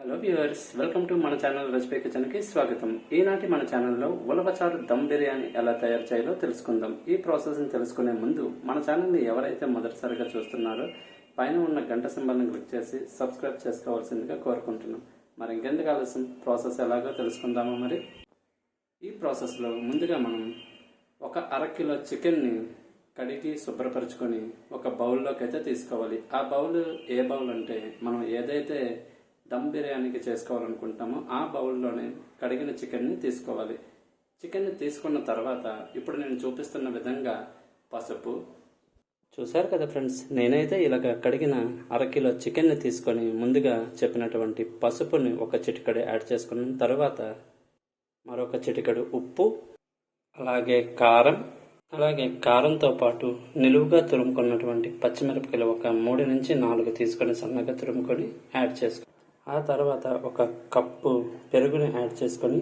Hello viewers welcome to మన channel recipe కిచెన్కి స్వాగతం. ఈనాటి మన ఛానల్లో ఉలవచారు దమ్ బిర్యానీ ఎలా తయారు చేయాలో తెలుసుకుందాం. ఈ ప్రాసెస్ని తెలుసుకునే ముందు మన ఛానల్ని ఎవరైతే మొదటిసారిగా చూస్తున్నారో పైన ఉన్న గంట సింబల్ని క్లిక్ చేసి సబ్స్క్రైబ్ చేసుకోవాల్సిందిగా కోరుకుంటున్నాం. మరి ఇంకెందుకు ఆలస్యం? ప్రాసెస్ ఎలాగో తెలుసుకుందామా మరి? ఈ ప్రాసెస్లో ముందుగా మనం ఒక అర కిలో చికెన్ని కడిగి శుభ్రపరచుకొని ఒక బౌల్లోకి అయితే తీసుకోవాలి. ఆ బౌల్ ఏ బౌల్ అంటే మనం ఏదైతే దమ్ బిర్యానీకి చేసుకోవాలనుకుంటామో ఆ బౌల్లోనే కడిగిన చికెన్ని తీసుకోవాలి. చికెన్ని తీసుకున్న తర్వాత ఇప్పుడు నేను చూపిస్తున్న విధంగా పసుపు. చూశారు కదా ఫ్రెండ్స్ నేనైతే ఇలాగ కడిగిన అరకిలో చికెన్ని తీసుకొని ముందుగా చెప్పినటువంటి పసుపుని ఒక చిటికడు యాడ్ చేసుకున్న తర్వాత మరొక చిటికడు ఉప్పు అలాగే కారం అలాగే కారంతో పాటు నిలువుగా తురుముకున్నటువంటి పచ్చిమిరపకాయలు ఒక మూడు నుంచి నాలుగు తీసుకొని సన్నగా తురుముకొని యాడ్ చేసుకో ఆ తర్వాత ఒక కప్పు పెరుగుని యాడ్ చేసుకొని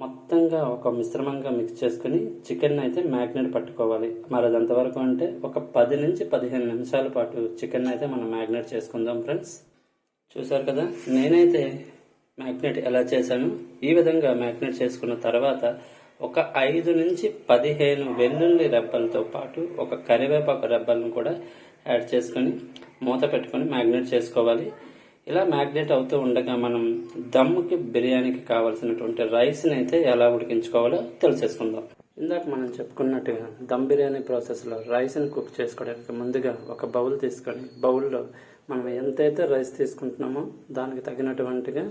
మొత్తంగా ఒక మిశ్రమంగా మిక్స్ చేసుకుని చికెన్ అయితే మ్యాగ్నెట్ పట్టుకోవాలి. మరి అదంతవరకు అంటే ఒక పది నుంచి పదిహేను నిమిషాల పాటు చికెన్ అయితే మనం మ్యాగ్నెట్ చేసుకుందాం ఫ్రెండ్స్ చూసారు కదా? నేనైతే మ్యాగ్నెట్ ఎలా చేశాను? ఈ విధంగా మ్యాగ్నెట్ చేసుకున్న తర్వాత ఒక ఐదు నుంచి పదిహేను వెల్లుల్లి రెబ్బలతో పాటు ఒక కరివేపాకు రెబ్బలను కూడా యాడ్ చేసుకొని మూత పెట్టుకొని మ్యాగ్నెట్ చేసుకోవాలి. ఇలా మ్యాగ్నేట్ అవుతూ ఉండగా మనం దమ్ముకి బిర్యానీకి కావాల్సినటువంటి రైస్ని అయితే ఎలా ఉడికించుకోవాలో తెలిసేసుకుందాం. ఇందాక మనం చెప్పుకున్నట్టుగా దమ్ బిర్యానీ ప్రాసెస్లో రైస్ని కుక్ చేసుకోవడానికి ముందుగా ఒక బౌల్ తీసుకొని బౌల్లో మనం ఎంతైతే రైస్ తీసుకుంటున్నామో దానికి తగినటువంటిగా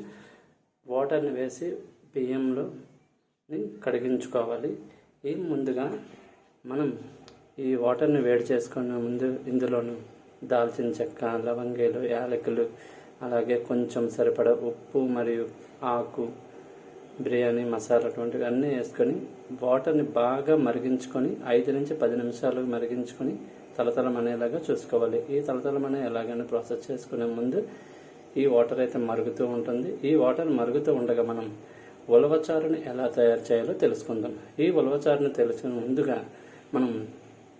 వాటర్ని వేసి బియ్యంలోని కడిగించుకోవాలి. ఈ ముందుగా మనం ఈ వాటర్ని వేడి చేసుకున్న ముందు ఇందులోను దాల్చిన చెక్క లవంగీలు యాలకులు అలాగే కొంచెం సరిపడ ఉప్పు మరియు ఆకు బిర్యానీ మసాలా అటువంటివి అన్నీ వేసుకొని వాటర్ని బాగా మరిగించుకొని ఐదు నుంచి పది నిమిషాలు మరిగించుకొని తలతలమనేలాగా చూసుకోవాలి. ఈ తలతలమనే ఎలాగైనా ప్రాసెస్ చేసుకునే ముందు ఈ వాటర్ అయితే మరుగుతూ ఉంటుంది. ఈ వాటర్ మరుగుతూ ఉండగా మనం ఉలవచారుని ఎలా తయారు చేయాలో తెలుసుకుందాం. ఈ ఉలవచారుని తెలుసుకుని ముందుగా మనం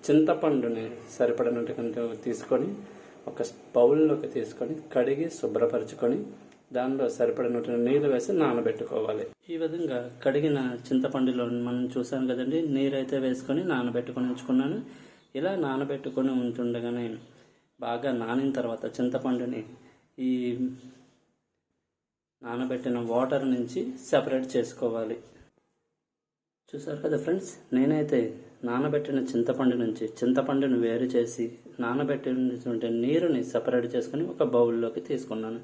చింతపండుని సరిపడినట్టుగా తీసుకొని ఒక బౌల్లోకి తీసుకొని కడిగి శుభ్రపరచుకొని దానిలో సరిపడినట్టు నీళ్ళు వేసి నానబెట్టుకోవాలి. ఈ విధంగా కడిగిన చింతపండులో మనం చూసాం కదండి నీరైతే వేసుకొని నానబెట్టుకొని ఉంచుకున్నాను. ఇలా నానబెట్టుకొని ఉంటుండగానే బాగా నానిన తర్వాత చింతపండుని ఈ నానబెట్టిన వాటర్ నుంచి సెపరేట్ చేసుకోవాలి. చూసారు కదా ఫ్రెండ్స్ నేనైతే నానబెట్టిన చింతపండు నుంచి చింతపండును వేరు చేసి నానబెట్టినటువంటి నీరుని సపరేట్ చేసుకుని ఒక బౌల్లోకి తీసుకున్నాను.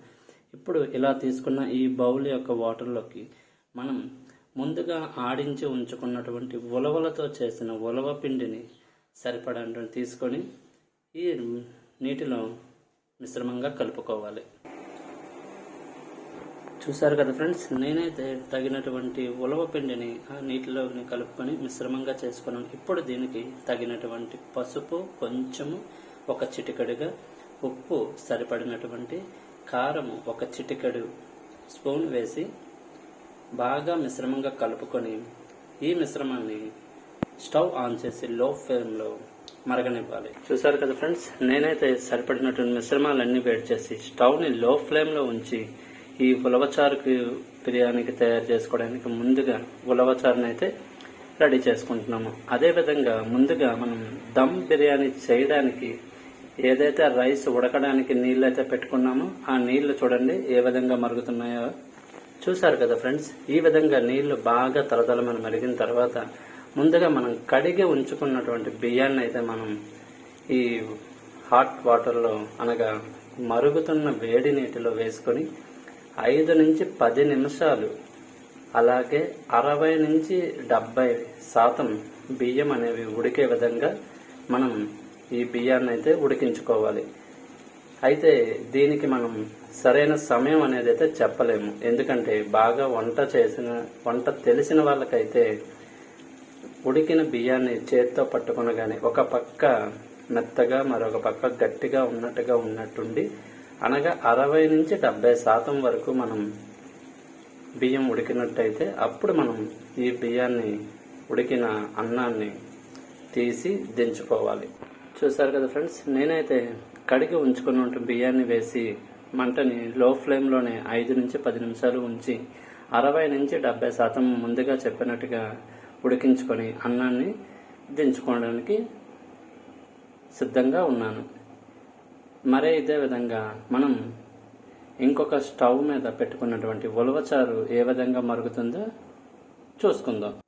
ఇప్పుడు ఇలా తీసుకున్న ఈ బౌల్ యొక్క వాటర్లోకి మనం ముందుగా ఆడించి ఉంచుకున్నటువంటి ఉలవలతో చేసిన ఉలవ పిండిని సరిపడా తీసుకొని ఈ నీటిలో మిశ్రమంగా కలుపుకోవాలి. చూసారు కదా ఫ్రెండ్స్ నేనైతే తగినటువంటి ఉలవ పిండిని ఆ నీటిలోని కలుపుకొని మిశ్రమంగా చేసుకున్నాను. ఇప్పుడు దీనికి తగినటువంటి పసుపు కొంచెము ఒక చిటికడుగా ఉప్పు సరిపడినటువంటి కారము ఒక చిటికడు స్పూన్ వేసి బాగా మిశ్రమంగా కలుపుకొని ఈ మిశ్రమాన్ని స్టవ్ ఆన్ చేసి లో ఫ్లేమ్లో మరగనివ్వాలి. చూసారు కదా ఫ్రెండ్స్ నేనైతే సరిపడినటువంటి మిశ్రమాలన్నీ వేడి చేసి స్టవ్ని లో ఫ్లేమ్లో ఉంచి ఈ ఉలవచారుకి బిర్యానీకి తయారు చేసుకోవడానికి ముందుగా ఉలవచారుని అయితే రెడీ చేసుకుంటున్నాము. అదేవిధంగా ముందుగా మనం దమ్ బిర్యానీ చేయడానికి ఏదైతే రైస్ ఉడకడానికి నీళ్ళు అయితే పెట్టుకున్నామో ఆ నీళ్ళు చూడండి ఏ విధంగా మరుగుతున్నాయో. చూసారు కదా ఫ్రెండ్స్? ఈ విధంగా నీళ్ళు బాగా తలతలమని మరిగిన తర్వాత ముందుగా మనం కడిగి ఉంచుకున్నటువంటి బియ్యాన్ని అయితే మనం ఈ హాట్ వాటర్లో అనగా మరుగుతున్న వేడి నీటిలో వేసుకొని ఐదు నుంచి పది నిమిషాలు. అలాగే అరవై నుంచి డెబ్బై శాతం బియ్యం అనేవి ఉడికే విధంగా మనం ఈ బియ్యాన్ని అయితే ఉడికించుకోవాలి. అయితే దీనికి మనం సరైన సమయం అనేది అయితే చెప్పలేము. ఎందుకంటే బాగా వంట చేసిన వంట తెలిసిన వాళ్ళకైతే ఉడికిన బియ్యాన్ని చేత్తో పట్టుకునగానే ఒక పక్క మెత్తగా మరొక పక్క గట్టిగా ఉన్నట్టుగా ఉన్నట్టుండి అనగా అరవై నుంచి డెబ్బై శాతం వరకు మనం బియ్యం ఉడికినట్టయితే అప్పుడు మనం ఈ బియ్యాన్ని ఉడికిన అన్నాన్ని తీసి దించుకోవాలి. చూసారు కదా ఫ్రెండ్స్ నేనైతే కడిగి ఉంచుకున్న బియ్యాన్ని వేసి మంటని లో ఫ్లేమ్లోనే ఐదు నుంచి పది నిమిషాలు ఉంచి అరవై నుంచి డెబ్బై శాతం ముందుగా చెప్పినట్టుగా ఉడికించుకొని అన్నాన్ని దించుకోవడానికి సిద్ధంగా ఉన్నాను. మరే ఇదే విధంగా మనం ఇంకొక స్టవ్ మీద పెట్టుకున్నటువంటి ఉలవచారు ఏ విధంగా మరుగుతుందో చూసుకుందాం.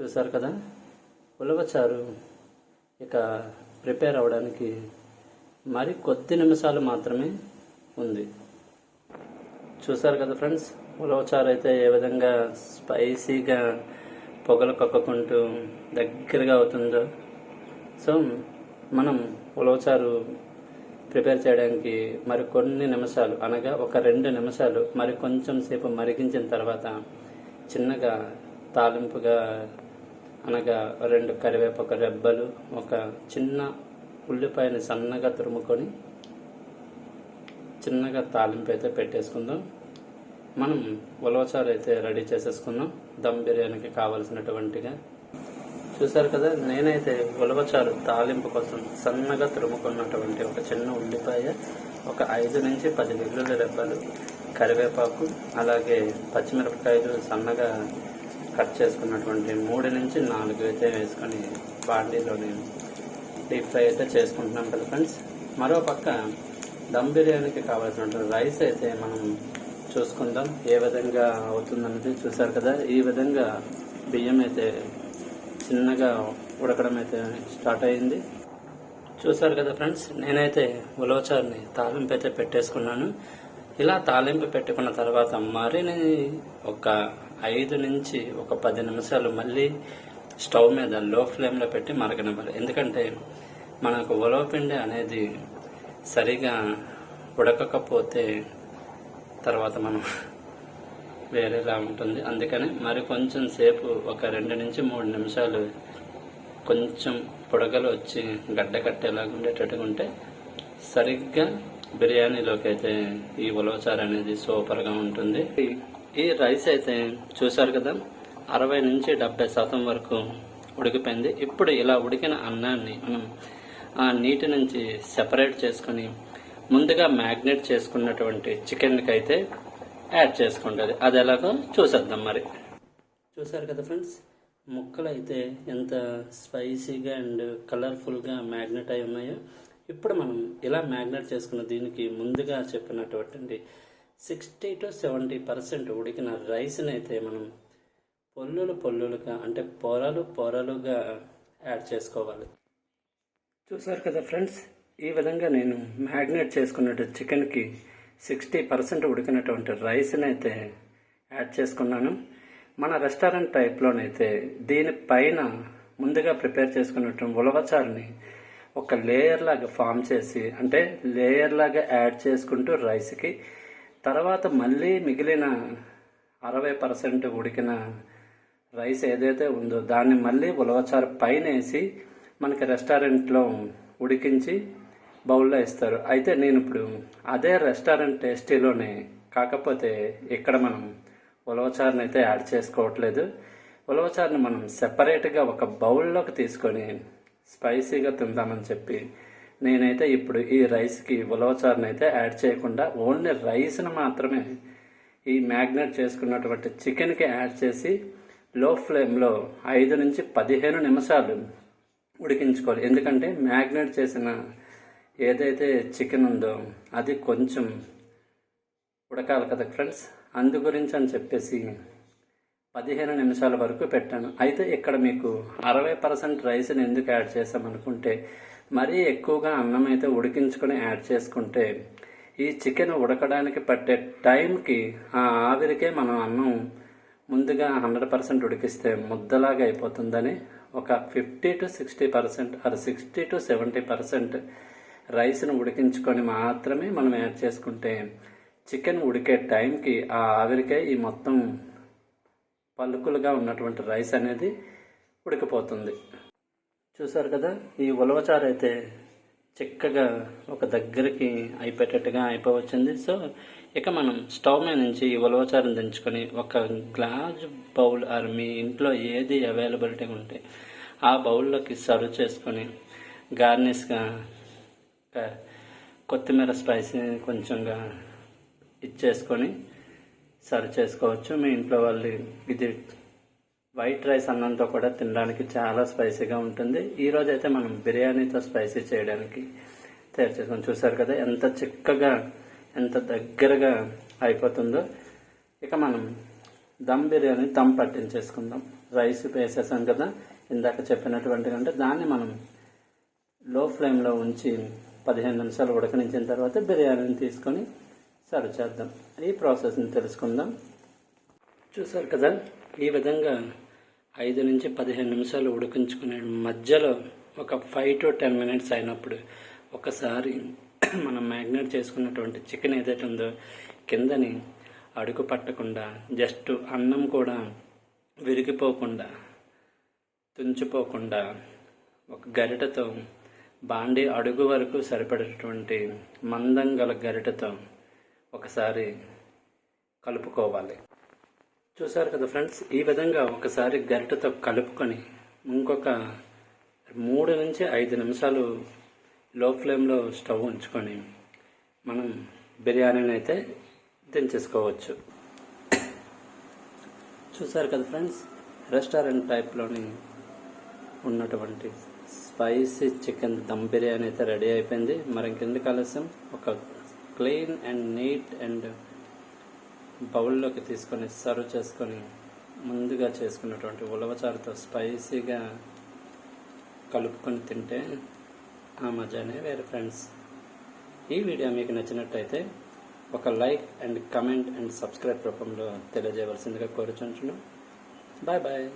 చూసారు కదా? ఉలవచారు ఇక ప్రిపేర్ అవ్వడానికి మరి కొద్ది నిమిషాలు మాత్రమే ఉంది. చూసారు కదా ఫ్రెండ్స్? ఉలవచారు అయితే ఏ విధంగా స్పైసీగా పొగలు కక్కుకుంటూ దగ్గరగా అవుతుందో. సో మనం ఉలవచారు ప్రిపేర్ చేయడానికి మరి కొన్ని నిమిషాలు అనగా ఒక రెండు నిమిషాలు మరి కొంచెం సేపు మరిగించిన తర్వాత చిన్నగా తాలింపుగా అనగా రెండు కరివేపాకు రెబ్బలు ఒక చిన్న ఉల్లిపాయని సన్నగా తురుముకొని చిన్నగా తాలింపు అయితే పెట్టేసుకుందాం. మనం ఉలవచారు అయితే రెడీ చేసేసుకుందాం. దమ్ బిర్యానీకి కావాల్సినటువంటిగా చూసారు కదా నేనైతే ఉలవచారు తాలింపు కోసం సన్నగా తురుముకున్నటువంటి ఒక చిన్న ఉల్లిపాయ ఒక ఐదు నుంచి పది వెల్లుల్లి రెబ్బలు కరివేపాకు అలాగే పచ్చిమిరపకాయలు సన్నగా కట్ చేసుకున్నటువంటి మూడు నుంచి నాలుగు అయితే వేసుకొని బాండీలోని డీప్ ఫ్రై అయితే చేసుకుంటున్నాం కదా ఫ్రెండ్స్ మరో పక్క దమ్ బిర్యానీకి కావాల్సినటువంటి రైస్ అయితే మనం చూసుకుందాం. ఏ విధంగా అవుతుందన్నది చూసారు కదా ఈ విధంగా బియ్యం అయితే చిన్నగా ఉడకడం అయితే స్టార్ట్ అయింది. చూసారు కదా ఫ్రెండ్స్ నేనైతే ఉలవచారుని తాలింపు అయితే పెట్టేసుకున్నాను. ఇలా తాలింపు పెట్టుకున్న తర్వాత మరిని ఒక ఐదు నుంచి ఒక పది నిమిషాలు మళ్ళీ స్టవ్ మీద లో ఫ్లేమ్లో పెట్టి మరగనివ్వాలి. ఎందుకంటే మనకు ఉలవపిండి అనేది సరిగా ఉడకకపోతే తర్వాత మనం వేరేలా ఉంటుంది. అందుకని మరి కొంచెం సేపు ఒక రెండు నుంచి మూడు నిమిషాలు కొంచెం పొడగలు వచ్చి గడ్డ కట్టేలాగా ఉండేటట్టుగా ఉంటే సరిగ్గా బిర్యానీలోకి అయితే ఈ ఉలవచారు అనేది సూపర్గా ఉంటుంది. ఈ రైస్ అయితే చూసారు కదా అరవై నుంచి డెబ్బై శాతం వరకు ఉడికిపోయింది. ఇప్పుడు ఇలా ఉడికిన అన్నాన్ని మనం ఆ నీటి నుంచి సెపరేట్ చేసుకొని ముందుగా మ్యాగ్నేట్ చేసుకున్నటువంటి చికెన్కి అయితే యాడ్ చేసుకుంటుంది. అది ఎలాగో చూసేద్దాం మరి. చూసారు కదా ఫ్రెండ్స్ ముక్కలు అయితే ఎంత స్పైసీగా అండ్ కలర్ఫుల్గా మ్యాగ్నెట్ అయి ఉన్నాయో ఇప్పుడు మనం ఇలా మ్యాగ్నెట్ చేసుకున్న దీనికి ముందుగా చెప్పినటువంటి సిక్స్టీ టు సెవెంటీ పర్సెంట్ ఉడికిన రైస్ని అయితే మనం పొల్లులు పొల్లులుగా అంటే పొరలు పొరలుగా యాడ్ చేసుకోవాలి. చూసారు కదా ఫ్రెండ్స్ ఈ విధంగా నేను మ్యాగ్నేట్ చేసుకున్నట్టు చికెన్కి సిక్స్టీ పర్సెంట్ ఉడికినటువంటి రైస్ని అయితే యాడ్ చేసుకున్నాను. మన రెస్టారెంట్ టైప్లోనైతే దీనిపైన ముందుగా ప్రిపేర్ చేసుకున్నటువంటి ఉలవచారుని ఒక లేయర్ లాగా ఫామ్ చేసి అంటే లేయర్ లాగా యాడ్ చేసుకుంటూ రైస్కి తర్వాత మళ్ళీ మిగిలిన అరవై పర్సెంట్ ఉడికిన రైస్ ఏదైతే ఉందో దాన్ని మళ్ళీ ఉలవచారు పైన వేసి మనకి రెస్టారెంట్లో ఉడికించి బౌల్లో ఇస్తారు అయితే నేను ఇప్పుడు అదే రెస్టారెంట్ టేస్టీలోనే కాకపోతే ఇక్కడ మనం ఉలవచారుని అయితే యాడ్ చేసుకోవట్లేదు. ఉలవచారుని మనం సెపరేట్గా ఒక బౌల్లోకి తీసుకొని స్పైసీగా తిందామని చెప్పి నేనైతే ఇప్పుడు ఈ రైస్కి ఉలవచారుని అయితే యాడ్ చేయకుండా ఓన్లీ రైస్ని మాత్రమే ఈ మ్యాగ్నేట్ చేసుకున్నటువంటి చికెన్కి యాడ్ చేసి లో ఫ్లేమ్లో ఐదు నుంచి పదిహేను నిమిషాలు ఉడికించుకోవాలి. ఎందుకంటే మ్యాగ్నేట్ చేసిన ఏదైతే చికెన్ ఉందో అది కొంచెం ఉడకాలి కదా ఫ్రెండ్స్? అందు గురించి అని చెప్పేసి పదిహేను నిమిషాల వరకు పెట్టాను. అయితే ఇక్కడ మీకు అరవై పర్సెంట్ రైస్ని ఎందుకు యాడ్ చేసామనుకుంటే మరీ ఎక్కువగా అన్నం అయితే ఉడికించుకొని యాడ్ చేసుకుంటే ఈ చికెన్ ఉడకడానికి పట్టే టైంకి ఆ ఆవిరికే మనం అన్నం ముందుగా హండ్రెడ్ పర్సెంట్ ఉడికిస్తే ముద్దలాగా అయిపోతుందని ఒక fifty to sixty percent or sixty to seventy percent రైస్ను ఉడికించుకొని మాత్రమే మనం యాడ్ చేసుకుంటే చికెన్ ఉడికే టైంకి ఆ ఆవిరికే ఈ మొత్తం పలుకులుగా ఉన్నటువంటి రైస్ అనేది ఉడికిపోతుంది. చూసారు కదా? ఈ ఉలవచారు అయితే చిక్కగా ఒక దగ్గరికి అయిపోయేటట్టుగా అయిపోవచ్చింది. సో ఇక మనం స్టవ్ మీద నుంచి ఈ ఉలవచారుని దించుకొని ఒక గ్లాస్ బౌల్ ఆర్ మీ ఇంట్లో ఏది అవైలబిలిటీ ఉంటే ఆ బౌల్లోకి సర్వ్ చేసుకొని గార్నిష్గా కొత్తిమీర స్పైసీ కొంచెంగా ఇచ్చేసుకొని సర్వ్ చేసుకోవచ్చు. మీ ఇంట్లో వాళ్ళు ఇది వైట్ రైస్ అన్నంతో కూడా తినడానికి చాలా స్పైసీగా ఉంటుంది. ఈ అయితే మనం బిర్యానీతో స్పైసీ చేయడానికి తయారు చేసుకొని చూసారు కదా ఎంత చిక్కగా ఎంత దగ్గరగా అయిపోతుందో. ఇక మనం దమ్ బిర్యానీ దమ్ పట్టించేసుకుందాం. రైస్ వేసేసాం కదా ఇందాక చెప్పినటువంటి అంటే దాన్ని మనం లో ఫ్లేమ్లో ఉంచి పదిహేను నిమిషాలు ఉడకనించిన తర్వాత బిర్యానీని తీసుకొని సర్వ్ చేద్దాం. ఈ ప్రాసెస్ని తెలుసుకుందాం. చూసారు కదా ఈ విధంగా ఐదు నుంచి పదిహేను నిమిషాలు ఉడికించుకునే మధ్యలో ఒక ఫైవ్ టు టెన్ మినిట్స్ అయినప్పుడు ఒకసారి మనం మ్యాగ్నేట్ చేసుకున్నటువంటి చికెన్ ఏదైతే ఉందో కిందని అడుగు పట్టకుండా జస్ట్ అన్నం కూడా విరిగిపోకుండా తుంచిపోకుండా ఒక గరిటతో బాండి అడుగు వరకు సరిపడేటువంటి మందం గల గరిటతో ఒకసారి కలుపుకోవాలి. చూసారు కదా ఫ్రెండ్స్ ఈ విధంగా ఒకసారి గరిటతో కలుపుకొని ఇంకొక మూడు నుంచి ఐదు నిమిషాలు లో ఫ్లేమ్లో స్టవ్ ఉంచుకొని మనం బిర్యానీని అయితే దించేసుకోవచ్చు. చూసారు కదా ఫ్రెండ్స్ రెస్టారెంట్ టైప్లోని ఉన్నటువంటి స్పైసీ చికెన్ దమ్ బిర్యానీ అయితే రెడీ అయిపోయింది. మరి ఇంకెందుకు ఆలస్యం? ఒక క్లీన్ అండ్ నీట్ అండ్ బౌల్లోకి తీసుకొని సర్వ్ చేసుకొని ముందుగా చేసుకున్నటువంటి ఉలవచారుతో స్పైసీగా కలుపుకొని తింటే ఆ మజానే వేరే ఫ్రెండ్స్. ఈ వీడియో మీకు నచ్చినట్టయితే ఒక like and comment and subscribe రూపంలో తెలియజేయవలసిందిగా కోరుచుంటున్నాం. Bye bye.